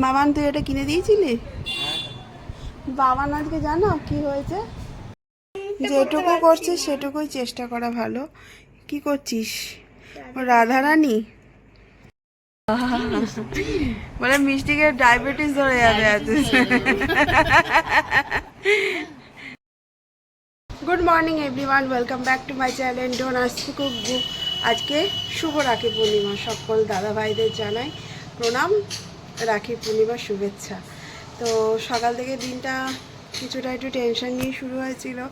মামান, তুই এটা কিনে দিয়েছিলি? বাবান আজকে জানো কি হয়েছে? যেটুকু করছিস সেটুকুই চেষ্টা করা ভালো। কি করছিস? রাধারানী? বলে মিষ্টিকে ডায়াবেটিস ধরে যাবে আজ। Good morning everyone welcome back to my channel ডোন আস্তিকু আজকে শুভ রাখি পূর্ণিমা সকল দাদা ভাইদের জানাই। প্রণাম। রাখি পূর্ণিমার শুভেচ্ছা। তো সকাল থেকে দিনটা কিছুটা একটু টেনশন নিয়ে শুরু হয়েছিল।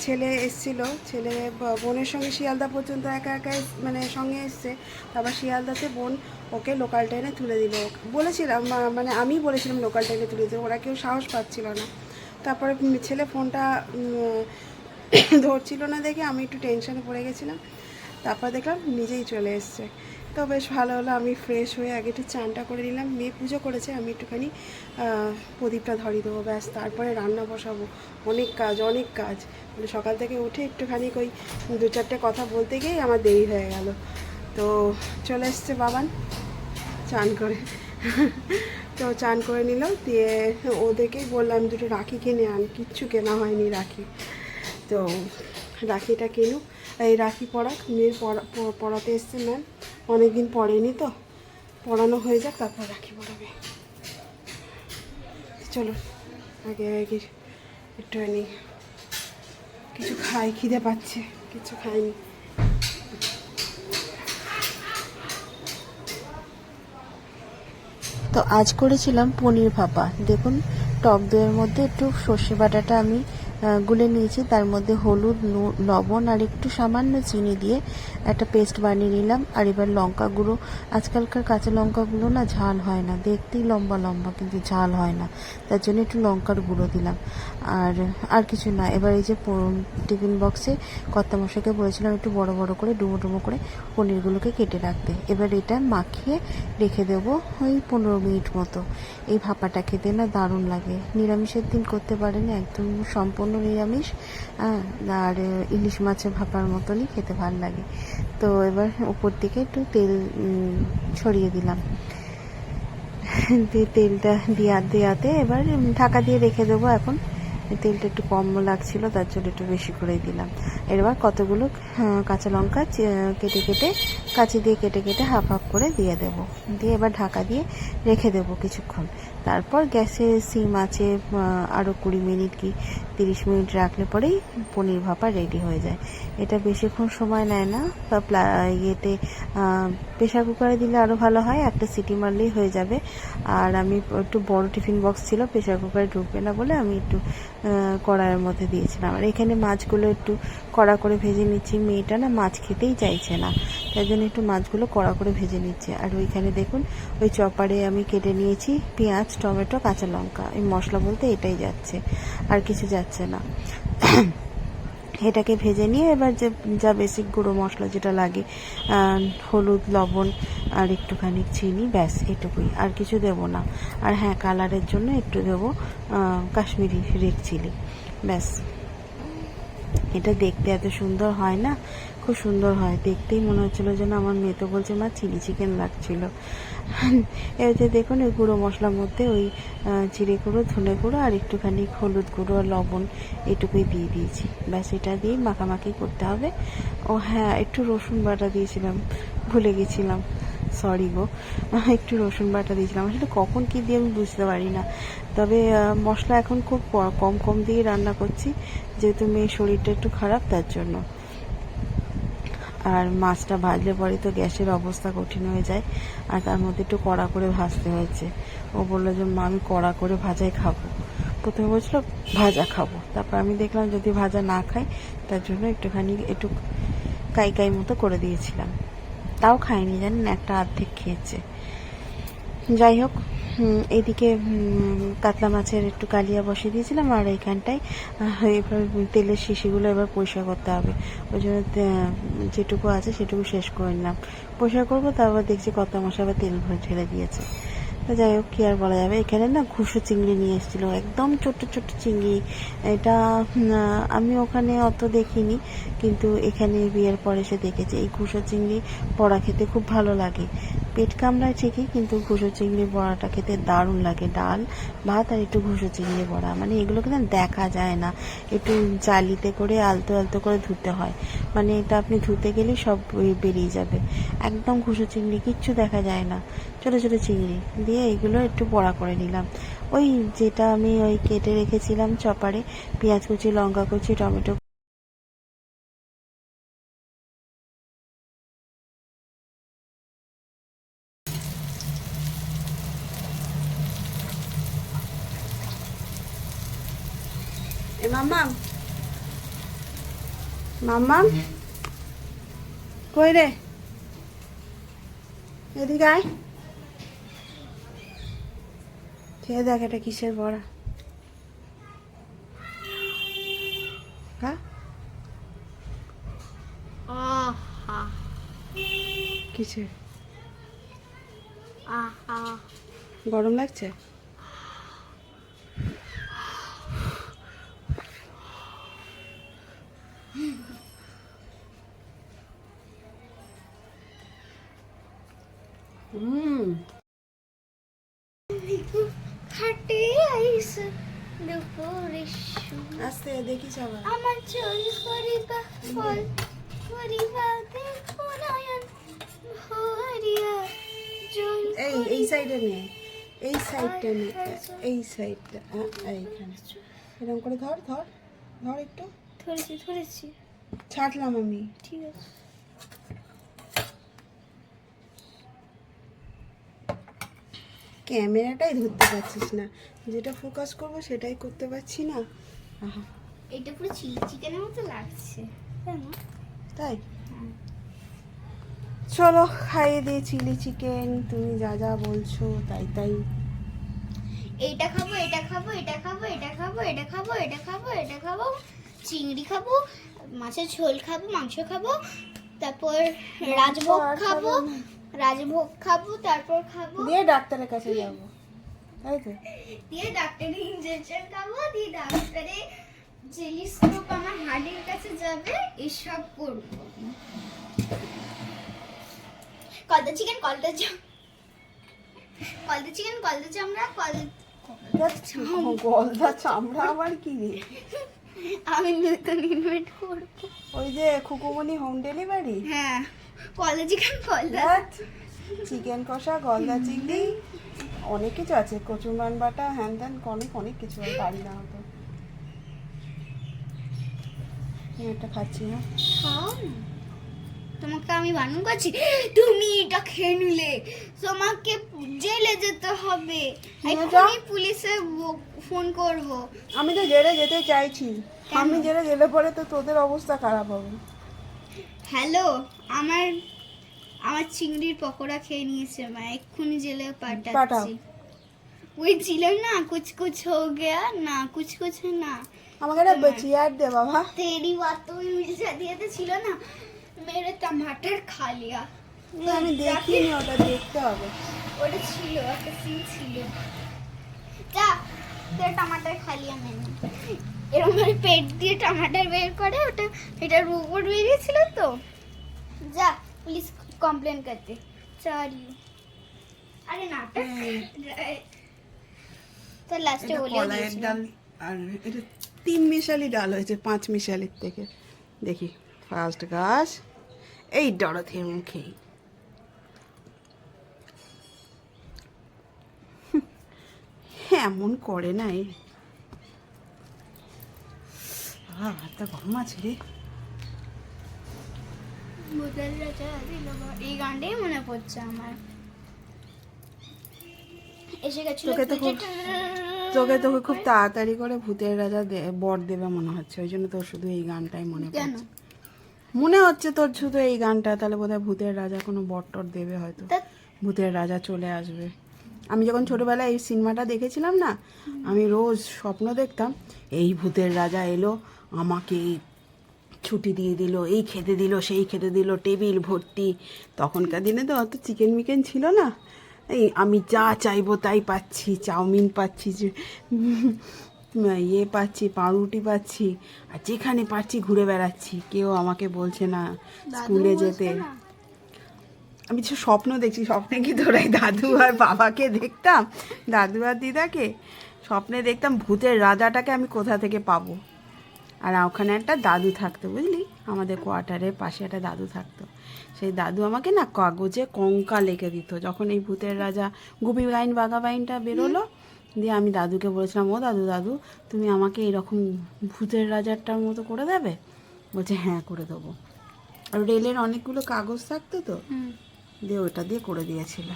ছেলে এসছিল। ছেলে বোনের সঙ্গে শিয়ালদা পর্যন্ত একা একা এস- মানে সঙ্গে এসছে। তারপর শিয়ালদাতে বোন ওকে লোকাল ট্রেনে তুলে দিল। বলেছিলাম মানে আমি বলেছিলাম লোকাল ট্রেনে তুলে দিতে। ওরা কেউ সাহস পাচ্ছিল না। তারপরে ছেলে ফোনটা ধরছিল না দেখে আমি একটু টেনশনে পড়ে গেছিলাম। তারপর দেখলাম নিজেই চলে এসছে। তো বেশ ভালো হলো, আমি ফ্রেশ হয়ে আগে একটু চানটা করে নিলাম, মেয়ে পুজো করেছে, আমি একটুখানি প্রদীপটা ধরিয়ে দেবো, ব্যাস, তারপরে রান্না বসাবো। অনেক কাজ অনেক কাজ। মানে সকাল থেকে উঠে একটুখানি ওই দু চারটে কথা বলতে গিয়েই আমার দেরি হয়ে গেল। তো চলে এসছে বাবান, চান করে। তো চান করে নিল, দিয়ে ওদেরকেই বললাম, দুটো রাখি কিনে আন, কিচ্ছু কেনা হয়নি রাখি। তো রাখিটা কিনুক। এই রাখি পড়াক মেয়ের পড়া পড়াতে এসছে ম্যাম অনেক অনেকদিন পড়েনি তো। পড়ানো হয়ে যাক, তারপর রাখি পড়াবে চলো, আগে আগে একটুখানি কিছু খাই, খিদে পাচ্ছে। কিছু খাইনি। তো আজ করেছিলাম পনির ভাপা। দেখুন, টক দইয়ের মধ্যে একটু সর্ষে বাটাটা আমি গুলে নিয়েছি। তার মধ্যে হলুদ লবণ আর একটু সামান্য চিনি দিয়ে একটা পেস্ট বানিয়ে নিলাম, আর এবার লঙ্কা গুঁড়ো। আজকালকার কাঁচা লঙ্কাগুলো না ঝাল হয় না, দেখতেই লম্বা লম্বা, কিন্তু ঝাল হয় না। তার জন্য একটু লঙ্কার গুঁড়ো দিলাম। আর আর কিছু না, এবার এই যে টিফিন বক্সে কর্তা মশাইকে বলেছিলাম একটু বড় বড় করে, ডুমো ডুমো করে পনিরগুলোকে কেটে রাখতে। এবার এটা মাখিয়ে রেখে দেবো ওই পনেরো মিনিট মতো। এই ভাপাটা খেতে না দারুণ লাগে। নিরামিষের দিন করতে পারেনি, একদম সম্পূর্ণ নিরামিষ। আর ইলিশ মাছের ভাপার মতনই খেতে ভালো লাগে। তো এবার উপর দিকে একটু তেল ছড়িয়ে দিলাম। দিয়ে তেলটা দিয়া দেওয়াতে এবার ঢাকা দিয়ে রেখে দেবো এখন। তেলটা একটু কম লাগছিল, তার জন্য একটু বেশি করে দিলাম। এবার কতগুলো কাঁচা লঙ্কা কেটে কেটে, কাঁচি দিয়ে কেটে কেটে হাফ হাফ করে দিয়ে দেবো। দিয়ে এবার ঢাকা দিয়ে রেখে দেবো কিছুক্ষণ। তারপর গ্যাসে সিম আছে আরও কুড়ি মিনিট কি তিরিশ মিনিট রাখলে পরেই পনির ভাপা রেডি হয়ে যায়। এটা বেশিক্ষণ সময় নেয় না, বা ইয়েতে প্রেশার কুকারে দিলে আরও ভালো হয়, একটা সিটি মারলেই হয়ে যাবে। আর আমি একটু বড় টিফিন বক্স ছিল প্রেশার কুকারে ঢুকবে না বলে আমি একটু কড়াইয়ের মধ্যে দিয়েছিলাম। আর এখানে মাছগুলো একটু কড়া করে ভেজে নিচ্ছি। মেয়েটা না মাছ খেতেই চাইছে না, তাই জন্য একটু মাছগুলো কড়া করে ভেজে নিচ্ছে। আর ওইখানে দেখুন, ওই চপারে আমি কেটে নিয়েছি পেঁয়াজ, টমেটো, কাঁচা লঙ্কা। এই মশলা বলতে এটাই যাচ্ছে, আর কিছু যাচ্ছে না। এটাকে ভেজে নিয়ে এবার যে যা বেসিক গুঁড়ো মশলা যেটা লাগে হলুদ, লবণ আর একটুখানি চিনি, ব্যাস, এটুকুই। আর কিছু দেব না। আর হ্যাঁ কালারের জন্য একটু দেব কাশ্মীরি রেড চিলি ব্যাস। এটা দেখতে এত সুন্দর হয় না? খুব সুন্দর হয়। দেখতেই মনে হচ্ছিল যেন আমার মেয়ে তো বলছে, মা, চিলি চিকেন লাগছিল। যে দেখুন ওই গুঁড়ো মশলার মধ্যে ওই জিরে গুঁড়ো, ধনে গুঁড়ো আর একটুখানি হলুদ গুঁড়ো আর লবণ এটুকুই দিয়ে দিয়েছি। ব্যাস, এটা দিয়ে মাখামাখি করতে হবে। ও হ্যাঁ একটু রসুন বাটা দিয়েছিলাম, ভুলে গেছিলাম। সরি গো, একটু রসুন বাটা দিয়েছিলাম। আসলে কখন কি দিয়ে আমি বুঝতে পারি না। তবে মশলা এখন খুব কম কম দিয়ে রান্না করছি। যেহেতু মেয়ের শরীরটা একটু খারাপ, তার জন্য। আর মাছটা ভাজলে পরে তো গ্যাসের অবস্থা কঠিন হয়ে যায়। আর তার মধ্যে একটু কড়া করে ভাজতে হয়েছে। ও বলল যে, মা, আমি কড়া করে ভাজাই খাব। প্রথমে বলছিল, ভাজা খাব। তারপর আমি দেখলাম যদি ভাজা না খাই, তার জন্য একটুখানি, একটু কাই কাই মতো করে দিয়েছিলাম। তাও খায়নি জানেন, একটা অর্ধেক খেয়েছে। যাই হোক এদিকে কাতলা মাছের একটু কালিয়া বসিয়ে দিয়েছিলাম আর এইখানটায় এবার তেলের শিশিগুলো এবার পরিষ্কার করতে হবে। ওই জন্য যেটুকু আছে সেটুকু শেষ করে নিলাম। পরিষ্কার করব, তারপর দেখছি কত মশা আবার তেল ভরে ঢেলে দিয়েছে। তো যাই হোক, কি আর বলা যাবে? এখানে না ঘুষো চিংড়ি নিয়ে এসেছিল, একদম ছোট্ট ছোট্ট চিংড়ি। এটা আমি ওখানে অত দেখিনি, কিন্তু এখানে বিয়ের পরে এসে দেখেছি। এই ঘুষো চিংড়ি পড়া খেতে খুব ভালো লাগে। পেট কামড়ায় ঠিকই, কিন্তু ঘুষো চিংড়ি বড়াটা খেতে দারুণ লাগে। ডাল, ভাত আর একটু ঘুষো চিংড়ি বড়া। মানে এগুলো কিন্তু দেখা যায় না। একটু জালিতে করে, আলতো আলতো করে ধুতে হয়। মানে এটা আপনি ধুতে গেলে সব বেরিয়ে যাবে। একদম ঘুষো চিংড়ি কিচ্ছু দেখা যায় না। ছোটো ছোটো চিংড়ি দিয়ে এগুলো একটু বড়া করে নিলাম। ওই যেটা আমি ওই কেটে রেখেছিলাম চপারে, পেঁয়াজ কুচি, লঙ্কা কুচি, টমেটো এ মাম্মাম মাম্মাম কই রে এদিকে আয় খেয়ে দেখ এটা কিসের বড়া হ্যাঁ আহা কিসের আহা গরম লাগছে আস্তে দেখিস আবার আমার চোখ করিবা ফল করিবা দেখো নয়ন ভরিয়া। এই এই সাইডে নে এই সাইডটা নে এই সাইডটা এইখানে এরকম করে ধর ধর ধর একটু। ধরেছি ধরেছি। ছাড়লাম আমি। ঠিক আছে। ক্যামেরাটাই ধরতে পারছিস না। যেটা ফোকাস করব সেটাই করতে পারছি না। আহা, এটা পুরো চিলি চিকেনের মতো লাগছে। তাই? না চলো খাইয়ে দিয়ে চিলি চিকেন তুমি যা যা বলছো তাই তাই। এইটা খাব এটা খাব এটা খাব এটা খাব এটা খাব এটা খাব এটা খাব চিংড়ি খাব মাছের ঝোল খাব মাংস খাব তারপর রাজভোগ খাব। রাজভোগ খাব তারপর খাব। দিয়ে ডাক্তারের কাছে যাব। তাই তো? দিয়ে ডাক্তারের ইঞ্জেকশন খাব দিয়ে ডাক্তারে টেলিস্কোপ আমার হার্টের কাছে যাবে এসব করব। কলদা চিকেন কলদা চাম কলদা চিকেন কলদা চামড়া কল গলদা চামড়া আবার কি রে? আমি নতুন ইনভেন্ট করব। ওই যে খুকুমনি হোম ডেলিভারি হ্যাঁ। কলদা চিকেন চিকেন কষা গলদা চিংড়ি? অনেক কিছু আছে কচুরমান বাটা হ্যান ত্যান অনেক অনেক কিছু আমি পারি না হয়তো আমি একটা খাচ্ছি হ্যাঁ। না। তোমাকে আমি বারণ করছি তুমি এটা খেয়ে নিলে। তোমাকে জেলে যেতে হবে। এক্ষুনি পুলিশে ফোন করব। আমি তো জেলে যেতে চাইছি। আমি জেলে গেলে পরে তো তোদের অবস্থা খারাপ হবে। হ্যালো আমার আমার চিংড়ির পকোড়া খেয়ে নিয়েছে মা এক্ষুনি জেলে। পাঠাচ্ছি। ওই ছিল না কুছ কুছ হো গয়া না কুছ কুছ না। আমাকে একটা চেয়ার দে বাবা। তেরি বাত তো মির্জা দিয়ে তো ছিল না মেরে টমাটার খা লিয়া। না, আমি দেখিনি ওটা দেখতে হবে। ওটা ছিল একটা সিন ছিল। যা তোর টমাটার খা লিয়া মেনে। এরকম ভাবে পেট দিয়ে টমাটার বের করে ওটা এটার উপর বেরিয়েছিল তো। যা পুলিশ কমপ্লেন করতে সরি আরে নাটক তো লাস্টে বলে ডাল আর এটা তিন মিশালি ডাল হয়েছে পাঁচ মিশালির থেকে। দেখি ফার্স্ট গাছ এই ডরথের মুখেই এমন করে না এ। বাবা, ভাতটা গরম আছে রে। ভূতের রাজা দিল বর। এই গানটাই মনে পড়ছে আমার। এসে গেছিল তোকে তো খুব- তোকে তোকে খুব তাড়াতাড়ি করে ভূতের রাজা বর দেবে মনে হচ্ছে ওই জন্য তোর শুধু এই গানটাই মনে পড়ছে। মনে হচ্ছে তোর শুধু এই গানটা তাহলে বোধহয় ভূতের রাজা কোনো বর টর দেবে হয়তো। ভূতের রাজা চলে আসবে। আমি যখন ছোটবেলায় এই সিনেমাটা দেখেছিলাম না আমি রোজ স্বপ্ন দেখতাম এই ভূতের রাজা এলো আমাকে ছুটি দিয়ে দিল এই খেতে দিল সেই খেতে দিল টেবিল ভর্তি। তখনকার দিনে তো অত চিকেন মিকেন ছিল না। এই আমি যা চাইব তাই পাচ্ছি চাউমিন পাচ্ছি যে, ইয়ে পাচ্ছি পাউরুটি পাচ্ছি আর যেখানে পাচ্ছি ঘুরে বেড়াচ্ছি। কেউ আমাকে বলছে না স্কুলে যেতে? আমি কিছু স্বপ্ন দেখছি, স্বপ্নে কি তোরাই দাদু আর বাবাকে দেখতাম? দাদু আর দিদাকে? স্বপ্নে দেখতাম ভূতের রাজাটাকে আমি কোথা থেকে পাবো? আর ওখানে একটা দাদু থাকতো, বুঝলি? আমাদের কোয়ার্টারের পাশে একটা দাদু থাকতো। সেই দাদু আমাকে না কাগজে কঙ্কা লিখে দিত। যখন এই ভূতের রাজা গুপি বাইন, বাঘা বাইনটা বেরোলো, দিয়ে আমি দাদুকে বলেছিলাম, ও দাদু দাদু, তুমি আমাকে এরকম ভূতের রাজারটার মতো করে দেবে? বলছে হ্যাঁ করে দেবো। আর রেলের অনেকগুলো কাগজ থাকতো তো? দিয়ে ওটা দিয়ে করে দিয়েছিল।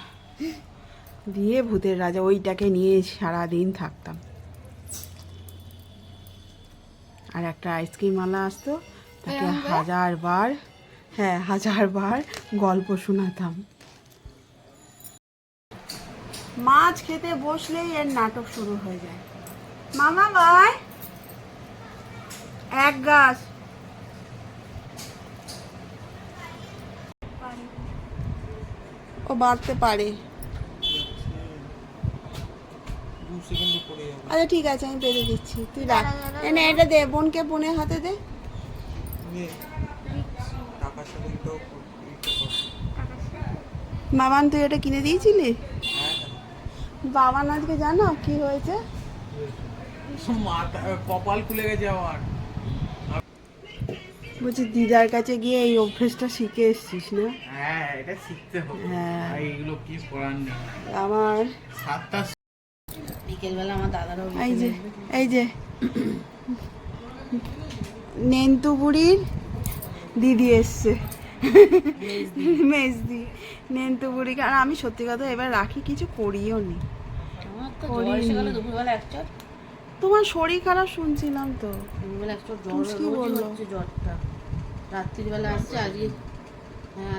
দিয়ে ভূতের রাজা ওইটাকে নিয়ে সারাদিন থাকতাম। আর একটা আইসক্রিম আলা আসতো তাকে হাজার বার হ্যাঁ হাজার বার গল্প শোনাতাম। মাছ খেতে বসলেই এর নাটক শুরু হয়ে যায়। মামা ভাই এক গাছ। বাড়তে পারে। আচ্ছা ঠিক আছে আমি পেরে দিচ্ছি। তুই রাখ। এনে এটা দে বোনকে বোনের হাতে দে। মামান তুই এটা কিনে দিয়েছিলি? বাবান আজকে জানো কি হয়েছে? কপাল খুলে গেছে আমার। বলছি দিদার কাছে গিয়ে এই অভ্যেসটা শিখে এসছিস না? হ্যাঁ এটা শিখতে হবে। হ্যাঁ। এগুলো কি করার নেই? আমার সাতটা বিকেলবেলা আমার দাদারাও এই যে এই যে নেন্তু বুড়ির দিদি এসছে। মেজদি। নেন্তু বুড়ি আর আমি সত্যি কথা এবার রাখি কিছু করিও নি। তোমার শরীর খারাপ শুনছিলাম তো। কি বলল? জ্বরটা। রাত্রিবেলা আসছে আজকে হ্যাঁ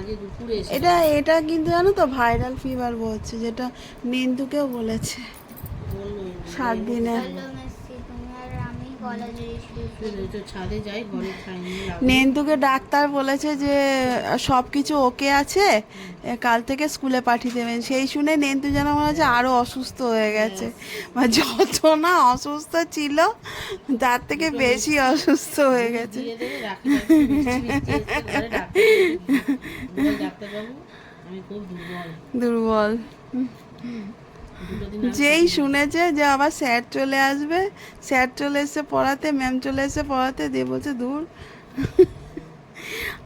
এটা এটা কিন্তু জানো তো ভাইরাল ফিভার বলছে যেটা নিন্দুকেও বলেছে। সাত দিনে নেন্তুকে ডাক্তার বলেছে যে সব কিছু ওকে আছে কাল থেকে স্কুলে পাঠিয়ে দেবেন। সেই শুনে নেন্তু যেন মনে হচ্ছে আরও অসুস্থ হয়ে গেছে। মানে যত না অসুস্থ ছিল তার থেকে বেশি অসুস্থ হয়ে গেছে। দুর্বল। যেই শুনেছে যে আবার স্যার চলে আসবে স্যার চলে এসে পড়াতে ম্যাম চলে এসে পড়াতে দিয়ে বলছে দূর।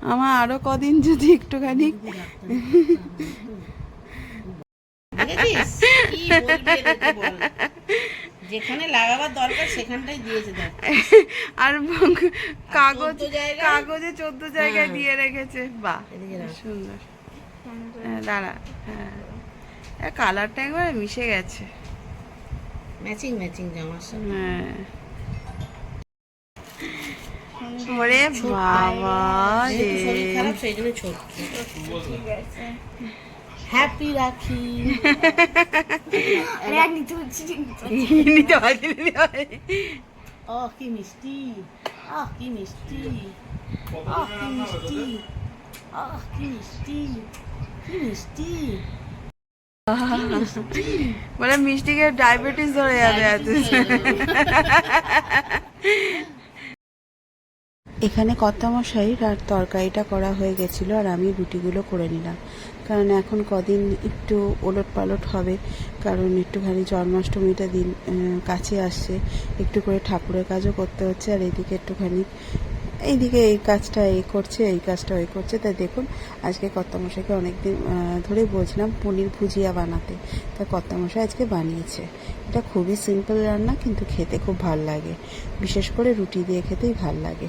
আমার আরও কদিন যদি একটুখানি যেখানে লাগাবার দরকার সেখানটাই দিয়েছে আর কাগজ কাগজে চোদ্দ জায়গায় হ্যাঁ। দিয়ে রেখেছে। বাহ সুন্দর। হ্যাঁ, দাঁড়া। হ্যাঁ। কালারটা একবার মিশে গেছে। ম্যাচিং ম্যাচিং জামার সাথে হ্যাঁ। ওরে বাবা রে। শরীর খারাপ সেই জন্য ছোট। হ্যাপি রাখি নিতে পারছি ও কি মিষ্টি। আহ কি মিষ্টি। আহ কি মিষ্টি। আহ কি মিষ্টি। কি মিষ্টি। বলে মিষ্টিকে ডায়াবেটিস ধরে যাবে এত এখানে কর্তামশাই আর তরকারিটা করা হয়ে গেছিল আর আমি রুটিগুলো করে নিলাম। কারণ এখন কদিন একটু ওলট পালট হবে কারণ একটুখানি জন্মাষ্টমীটা দিন কাছে আসছে একটু করে ঠাকুরের কাজও করতে হচ্ছে আর এদিকে একটুখানি এইদিকে এই কাজটা এই করছে, এই কাজটা ওই করছে। তাই দেখুন, আজকে কর্তামশাইকে অনেকদিন ধরে বলছিলাম পনির ভুজিয়া বানাতে। তা কর্তামশাই আজকে বানিয়েছে। এটা খুবই সিম্পল রান্না, কিন্তু খেতে খুব ভালো লাগে। বিশেষ করে রুটি দিয়ে খেতেই ভালো লাগে।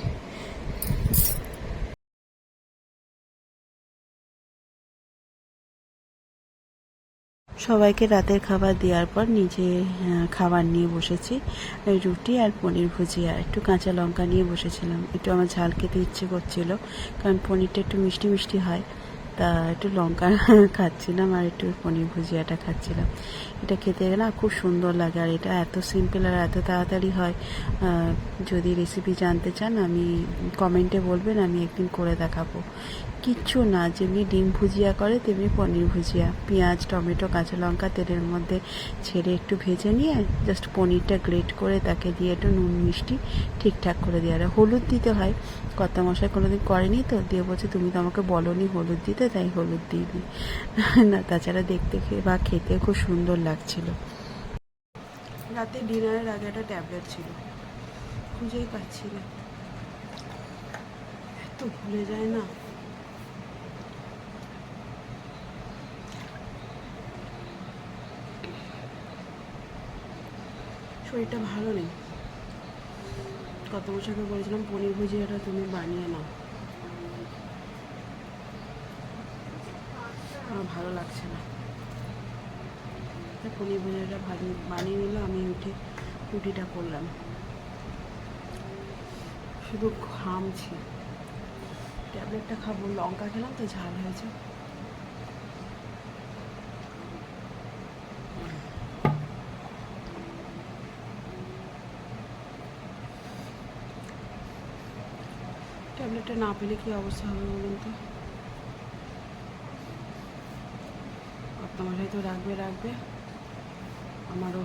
সবাইকে রাতের খাবার দেওয়ার পর নিজে খাবার নিয়ে বসেছি। রুটি আর পনির ভুজিয়া একটু কাঁচা লঙ্কা নিয়ে বসেছিলাম। একটু আমার ঝাল খেতে ইচ্ছে করছিল, কারণ পনিরটা একটু মিষ্টি মিষ্টি হয়, তা একটু লঙ্কা খাচ্ছিলাম আর একটু পনির ভুজিয়াটা খাচ্ছিলাম। এটা খেতে না খুব সুন্দর লাগে আর এটা এত সিম্পল আর এত তাড়াতাড়ি হয়। যদি রেসিপি জানতে চান, আমি কমেন্টে বলবেন, আমি একদিন করে দেখাবো। কিচ্ছু না যেমনি ডিম ভুজিয়া করে তেমনি পনির ভুজিয়া। পেঁয়াজ, টমেটো, কাঁচা লঙ্কা তেলের মধ্যে ছেড়ে একটু ভেজে নিয়ে জাস্ট পনিরটা গ্রেট করে তাকে দিয়ে একটু নুন, মিষ্টি ঠিকঠাক করে দেওয়া আর হলুদ দিতে হয়। কর্তা মশাই কোনোদিন করেনি তো? দিয়ে বলছে, তুমি তো আমাকে বলনি হলুদ দিতে, তাই হলুদ দিয়ে দিই না, তাছাড়া দেখতে বা খেতে খুব সুন্দর লাগছিল। রাতে ডিনারের আগে একটা ট্যাবলেট ছিল। খুঁজেই পাচ্ছি না। এত ভুলে যায় না। শরীরটা ভালো নেই। কত বছরকে বলেছিলাম, পনির ভুজিয়াটা তুমি বানিয়ে নাও। আমার ভালো লাগছে না। পনির ভুজিয়াটা বানিয়ে নিল, আমি উঠে রুটিটা করলাম। শুধু ঘামছি ট্যাবলেটটা খাব, লঙ্কা খেলাম, তো ঝাল হয়েছে। ট্যাবলেটটা না পেলে কি অবস্থা হবে বলুন তো? আপনার হয়তো রাখবে রাখবে আমারও।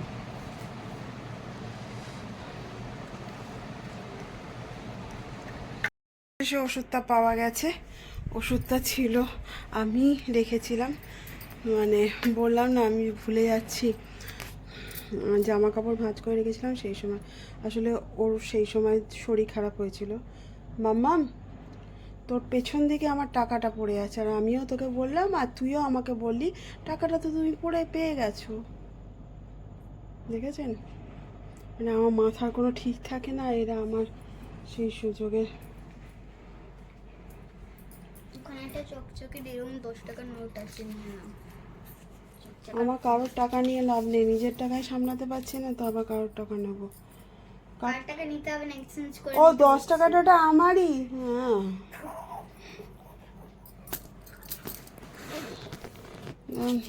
সে ওষুধটা পাওয়া গেছে। ওষুধটা ছিল, আমি রেখেছিলাম। মানে বললাম না, আমি ভুলে যাচ্ছি। জামা কাপড় ভাঁজ করে রেখেছিলাম, সেই সময়। আসলে ওর সেই সময় শরীর খারাপ হয়েছিল। মাম্মাম তোর পেছন দিকে আমার টাকাটা পড়ে আছে আর আমিও তোকে বললাম আর তুইও আমাকে বললি টাকাটা তো তুমি পড়ে পেয়ে গেছো। দেখেছেন? মানে আমার মাথার কোনো ঠিক থাকে না এরা আমার সেই সুযোগের। চকচকে এরকম দশ টাকার নোট আছে আমার কারোর টাকা নিয়ে লাভ নেই নিজের টাকায় সামলাতে পারছি না তো আবার কারোর টাকা নেব। টাকা নিতে হবে না এক্সচেঞ্জ করে ও দশ টাকাটা আমারই? হ্যাঁ।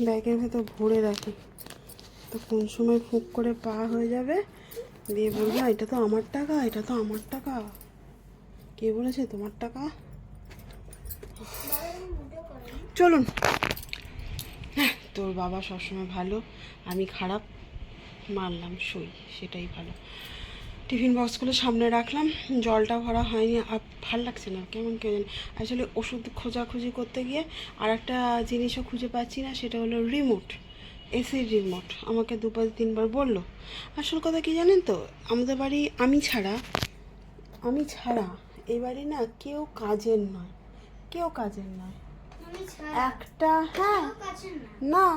ব্যাগের ভেতর ভরে রাখি। তো কোন সময় ফুক করে পা হয়ে যাবে দিয়ে বলব এটা তো আমার টাকা এটা তো আমার টাকা। কে বলেছে তোমার টাকা? চলুন। হ্যাঁ, তোর বাবা সবসময় ভালো আমি খারাপ মারলাম সই সেটাই ভালো। টিফিন বক্সগুলো সামনে রাখলাম। জলটা ভরা হয়নি আর ভালো লাগছে না কেমন কেমন আসলে ওষুধ খোঁজাখুঁজি করতে গিয়ে আর একটা জিনিসও খুঁজে পাচ্ছি না সেটা হলো রিমোট এসির রিমোট আমাকে দুবার তিনবার বলল। আসল কথা কি জানেন তো আমাদের বাড়ি আমি ছাড়া আমি ছাড়া এই বাড়ি না কেউ কাজের নয় কেউ কাজের নয়। একটা হ্যাঁ। না না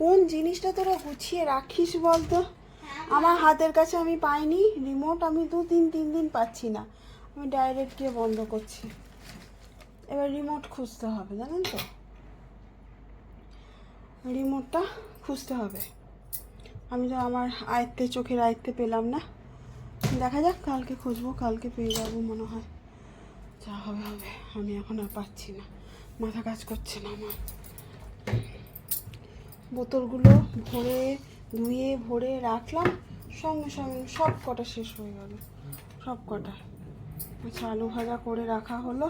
কোন জিনিসটা তোরা গুছিয়ে রাখিস বলতো? আমার হাতের কাছে আমি পাইনি রিমোট আমি দু তিন তিন দিন পাচ্ছি না। আমি ডাইরেক্ট গিয়ে বন্ধ করছি। এবার রিমোট খুঁজতে হবে, জানেন তো? রিমোটটা খুঁজতে হবে। আমি তো আমার আয়ত্তে, চোখের আয়ত্তে পেলাম না। দেখা যাক, কালকে খুঁজবো, কালকে পেয়ে যাব মনে হয়। যা হবে হবে। আমি এখন আর পাচ্ছি না। মাথা কাজ করছে না আমার। বোতলগুলো ভরে ধুয়ে ভরে রাখলাম, সঙ্গে সঙ্গে সব কটা শেষ হয়ে গেল। সব কটা। আচ্ছা আলু ভাজা করে রাখা হলো,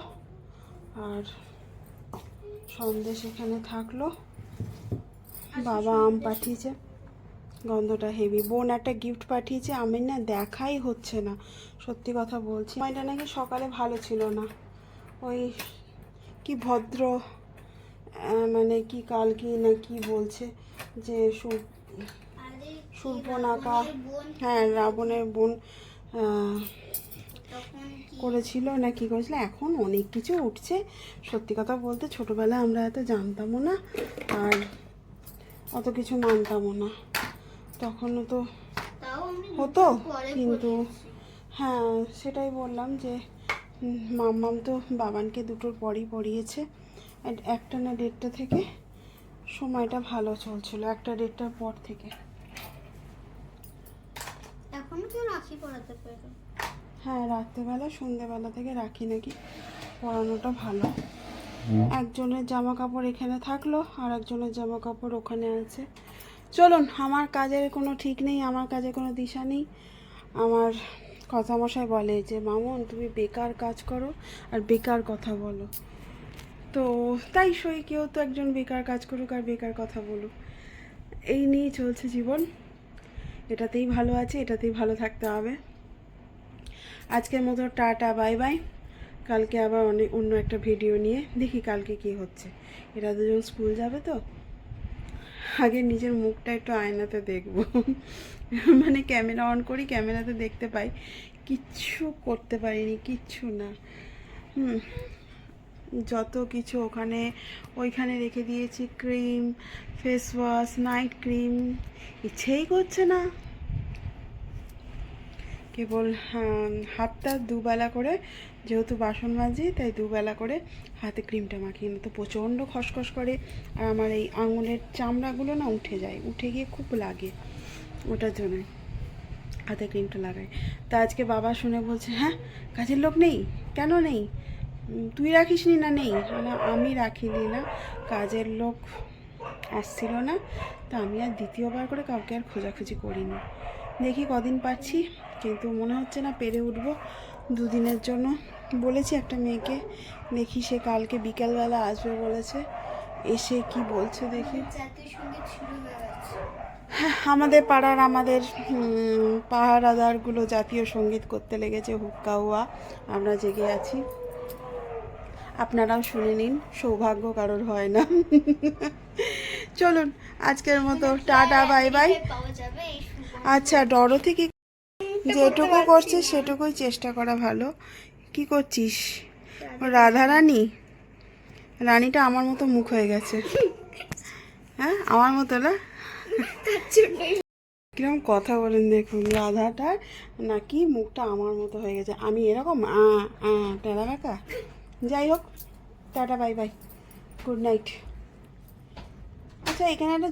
আর সন্দেশ এখানে থাকল। বাবা আম পাঠিয়েছে, গন্ধটা হেভি। বোন একটা গিফট পাঠিয়েছে, আমি না দেখাই হচ্ছে না। সত্যি কথা বলছি, সময়টা নাকি সকালে ভালো ছিল না। ওই কি ভদ্র মানে কি কাল কি না কি বলছে যে সু বোনের হ্যাঁ রাবণের বোন করেছিল না কি করেছিল এখন অনেক কিছু উঠছে। সত্যি কথা বলতে ছোটোবেলায় আমরা এত জানতামও না আর অত কিছু মানতামও না। তখনও তো হতো কিন্তু হ্যাঁ সেটাই বললাম যে মাম্মাম তো বাবানকে দুটোর পরই পড়িয়েছে। একটা না দেড়টা থেকে সময়টা ভালো চলছিল একটা দেড়টার পর থেকে। রাখি পড়াতে পারে হ্যাঁ রাত্রেবেলা সন্ধেবেলা থেকে রাখি নাকি পড়ানোটা ভালো। একজনের জামা কাপড় এখানে থাকল আর একজনের জামা কাপড় ওখানে আছে। চলুন আমার কাজের কোনো ঠিক নেই আমার কাজে কোনো দিশা নেই। আমার কথামশাই বলে যে মামুন তুমি বেকার কাজ করো আর বেকার কথা বলো। তো তাই সই কেউ তো একজন বেকার কাজ করুক আর বেকার কথা বলুক। এই নিয়েই চলছে জীবন। এটাতেই ভালো আছে, এটাতেই ভালো থাকতে হবে। আজকের মতো টাটা, বাই বাই। কালকে আবার অনেক অন্য একটা ভিডিও নিয়ে দেখি কালকে কি হচ্ছে। এরা দুজন স্কুল যাবে তো। আগে নিজের মুখটা একটু আয়নাতে দেখব। মানে ক্যামেরা অন করি, ক্যামেরাতে দেখতে পাই। কিচ্ছু করতে পারিনি, কিচ্ছু না। হুম। যত কিছু ওখানে, ওইখানে রেখে দিয়েছি cream face wash night cream ইচ্ছেই করছে না। কেবল হাতটা দুবেলা করে, যেহেতু বাসন মাজি, তাই দুবেলা করে হাতে ক্রিমটা মাখিয়ে নিই। তো প্রচণ্ড খসখস করে, আর আমার এই আঙুলের চামড়াগুলো না উঠে যায়, উঠে গিয়ে খুব লাগে ওটার জন্য। হাতে ক্রিমটা লাগাই। তা আজকে বাবা শুনে বলছে হ্যাঁ কাজের লোক নেই? কেন নেই? তুই রাখিস নি নেই? আমি রাখিনি না, কাজের লোক আসছিল না, তা আমি আর দ্বিতীয়বার করে কাউকে আর খোঁজাখুঁজি করিনি। দেখি কদিন পাচ্ছি কিন্তু মনে হচ্ছে না পেরে উঠবো। দুদিনের জন্য বলেছি একটা মেয়েকে, দেখি সে কালকে বিকালবেলা আসবে বলেছে। এসে কি বলছে দেখি। হয়ে আমাদের পাড়ার আমাদের পাহারাদারগুলো জাতীয় সংগীত করতে লেগেছে হুক্কা হুয়া। আমরা জেগে আছি। আপনারাও শুনে নিন, সৌভাগ্য কারোর হয় না। চলুন, আজকের মতো টাটা, বাই বাই। আচ্ছা ডরো থেকে যেটুকু করছে সেটুকুই চেষ্টা করা ভালো। কি করছিস? রাধা রানী রানীটা আমার মতো মুখ হয়ে গেছে। হ্যাঁ আমার মতো না? কীরকম কথা বলেন দেখুন রাধাটা নাকি মুখটা আমার মতো হয়ে গেছে। আমি এরকম, আ আ, টেরা যাই হোক tata bye bye good night. আচ্ছা এখানে একটা